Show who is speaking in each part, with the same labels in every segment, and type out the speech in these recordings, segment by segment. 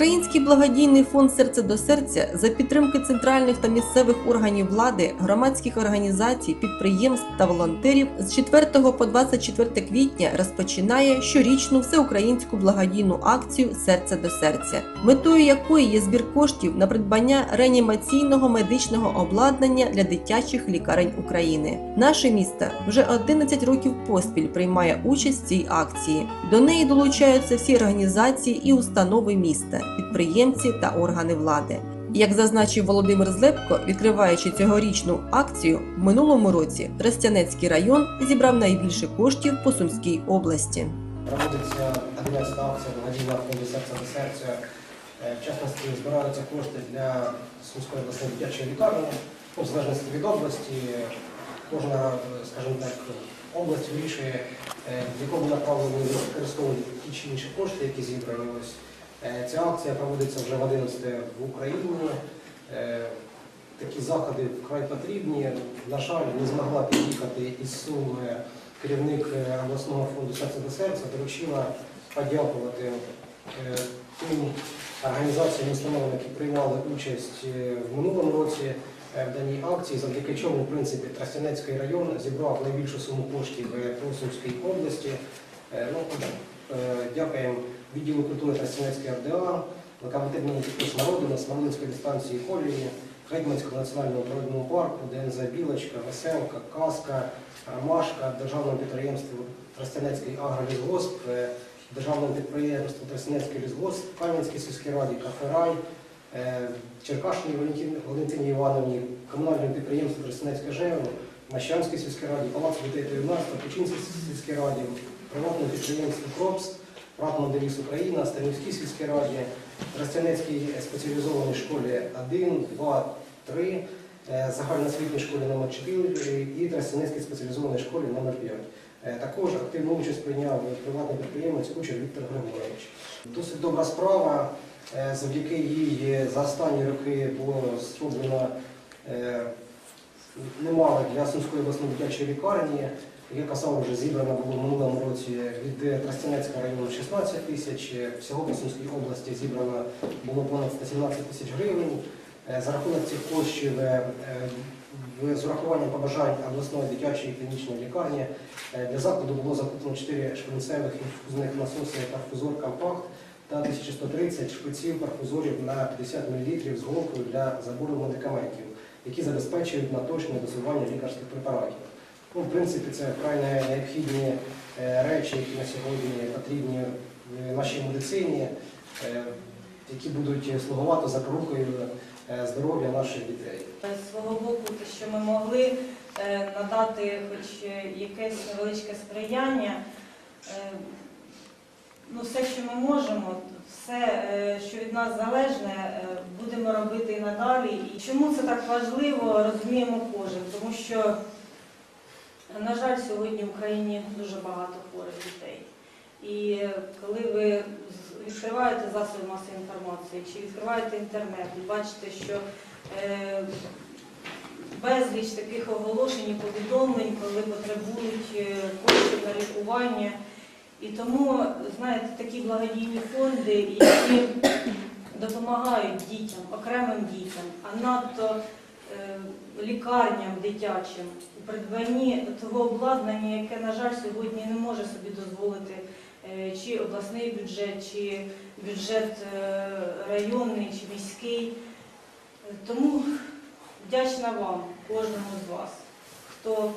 Speaker 1: Всеукраїнський благодійний фонд Серце до серця за підтримки центральних та місцевих органів влади, громадських організацій, підприємств та волонтерів з 4 по 24 квітня розпочинає щорічну всеукраїнську благодійну акцію Серце до серця, метою якої є збір коштів на придбання реанімаційного медичного обладнання для дитячих лікарень України. Наше місто вже 11 років поспіль приймає участь в цій акції. До неї долучаються всі організації і установи міста, підприємці та органи влади. Як зазначив Володимир Злепко, відкриваючи цьогорічну акцію, в минулому році Тростянецький район зібрав найбільше коштів по Сумській області.
Speaker 2: Проводиться 11 акція благодійна фонду серця до серця. Е, В частності збираються кошти для Сумської обласної дитячої лікарні. Ну, в залежності від області, кожна, скажімо так, область вирішує, е, в якому направленні використовують ті чи інші кошти, які зібрані. Ось. Е, Ця акція проводиться вже в 11 в Україні. Е, Такі заходи вкрай потрібні. На жаль, не змогла під'їхати із Суми керівник е, обласного фонду серця до серця доручила подякувати тим організаціям і установам, які приймали участь в минулому році в даній акції, завдяки чому, в принципі, Тростянецький район зібрав найбільшу суму коштів е, по області. Ну, Дякуємо відділу культури Тростянецької РДА, локомотивному підпис народу на Смоленської дистанції колії, Гетьманському національному природному парку, ДНЗ Білочка, Веселка, Каска, Ромашка, державному підприємству Тростянецький агролісгосп, е, державному підприємству Тростянецький лісгосп, Кам'янській сільській раді, Каферай, е, Черкашній Валентині Івановні, комунальному підприємству Тростянецька ЖЕВ, Мащанській сільській раді, Палац дітей та юнацтва, Печінській сільській раді, приватному підприємству Кропс, Прат Моделіс Україна, Станівській сільській раді, Тростянецькій спеціалізованій школі 1, 2, 3, е, загальноосвітній школі номер 4 і Тростянецькій спеціалізованій школі номер 5. Е, Також активну участь прийняв приватний підприємець Кучер Віктор Григорович. Досить добра справа. Е, Завдяки їй за останні роки було зроблено е, немало для Сумської обласної дитячої лікарні. Я казав, вже зібрано було в минулому році від Тростянецького району 16 тисяч, всього по Сумській області зібрано було понад 117 тисяч гривень. Е, За рахунок цих коштів, е, з урахуванням побажань обласної дитячої клінічної лікарні, е, для закладу було закуплено 4 шпринцевих інфузних насоси парфузор компакт та 1130 шприців парфузорів на 50 мл з головкою для забору медикаментів, які забезпечують на точне дозування лікарських препаратів. Ну, в принципі, це вкрай не- необхідні е, речі, які на сьогодні потрібні е, нашій медицині, е, які будуть слугувати запорукою здоров'я наших дітей.
Speaker 3: Свого боку, те, що ми могли надати хоч якесь невеличке сприяння, ну, все, що ми можемо, все, що від нас залежне, будемо робити і надалі. І чому це так важливо, розуміємо кожен, тому що, на жаль, сьогодні в Україні дуже багато хворих дітей. І коли ви відкриваєте засоби масової інформації чи відкриваєте інтернет і бачите, що е, безліч таких оголошень і повідомлень, коли потребують е, коштів на лікування. І тому, знаєте, такі благодійні фонди, які допомагають дітям, окремим дітям, а надто лікарням дитячим у придбанні того обладнання, яке, на жаль, сьогодні не може собі дозволити е, чи обласний бюджет, чи бюджет е, районний, чи міський. Е, Тому вдячна вам, кожному з вас, хто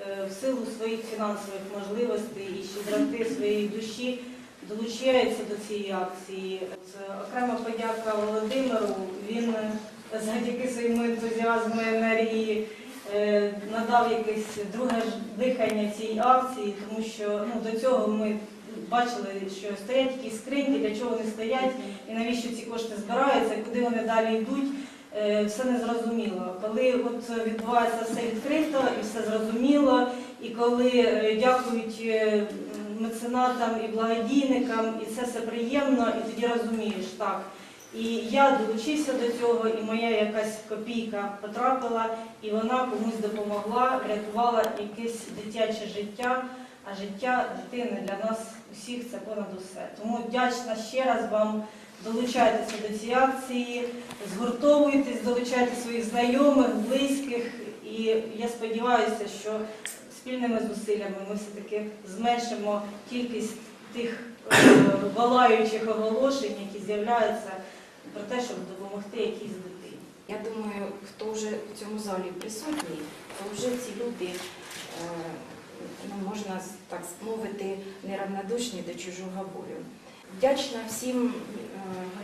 Speaker 3: е, в силу своїх фінансових можливостей і щедроти своєї душі долучається до цієї акції. Окрема подяка Володимиру. Він завдяки своєму ентузіазму енергії е, надав якесь друге дихання цій акції, тому що ну, до цього ми бачили, що стоять якісь скриньки, для чого вони стоять і навіщо ці кошти збираються, куди вони далі йдуть. е, Все незрозуміло. Коли от відбувається все відкрито і все зрозуміло, і коли е, дякують меценатам і благодійникам, і це все приємно, і тоді розумієш так. І я долучився до цього, і моя якась копійка потрапила, і вона комусь допомогла, врятувала якесь дитяче життя. А життя дитини для нас усіх це понад усе. Тому вдячна ще раз вам долучайтеся до цієї акції, згуртовуйтесь, долучайте своїх знайомих, близьких. І я сподіваюся, що спільними зусиллями ми все-таки зменшимо кількість тих е, волаючих оголошень, які з'являються про те, щоб допомогти якійсь дитині.
Speaker 4: Я думаю, хто вже в цьому залі присутній, то вже ці люди, е, ну, можна так мовити, неравнодушні до чужого болю. Вдячна всім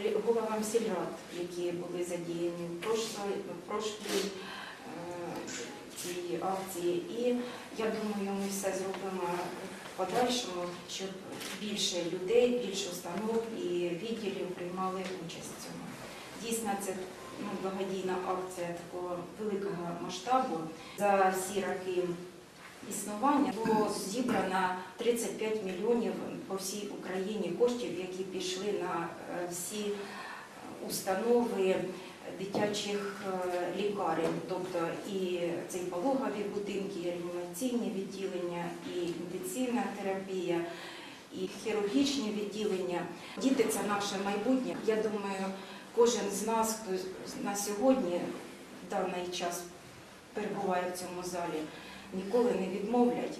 Speaker 4: е, головам сільрад, які були задіяні в прошлій, цій акції. І я думаю, ми все зробимо подальшому, щоб більше людей, більше установ і відділів приймали участь в цьому. Дійсно, це ну, благодійна акція такого великого масштабу. За всі роки існування було зібрано 35 мільйонів по всій Україні коштів, які пішли на е, всі установи дитячих е, лікарень, тобто і цей пологові будинки, і реанімаційні відділення, і інтенсивна терапія, і хірургічні відділення. Діти це наше майбутнє. Я думаю, кожен з нас, хто на сьогодні в даний час перебуває в цьому залі, ніколи не відмовлять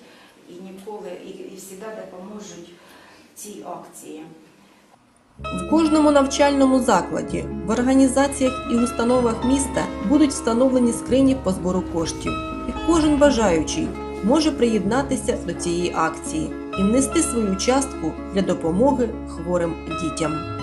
Speaker 4: і ніколи і завжди допоможуть цій акції.
Speaker 1: В кожному навчальному закладі, в організаціях і установах міста будуть встановлені скрині по збору коштів, і кожен бажаючий може приєднатися до цієї акції і внести свою частку для допомоги хворим дітям.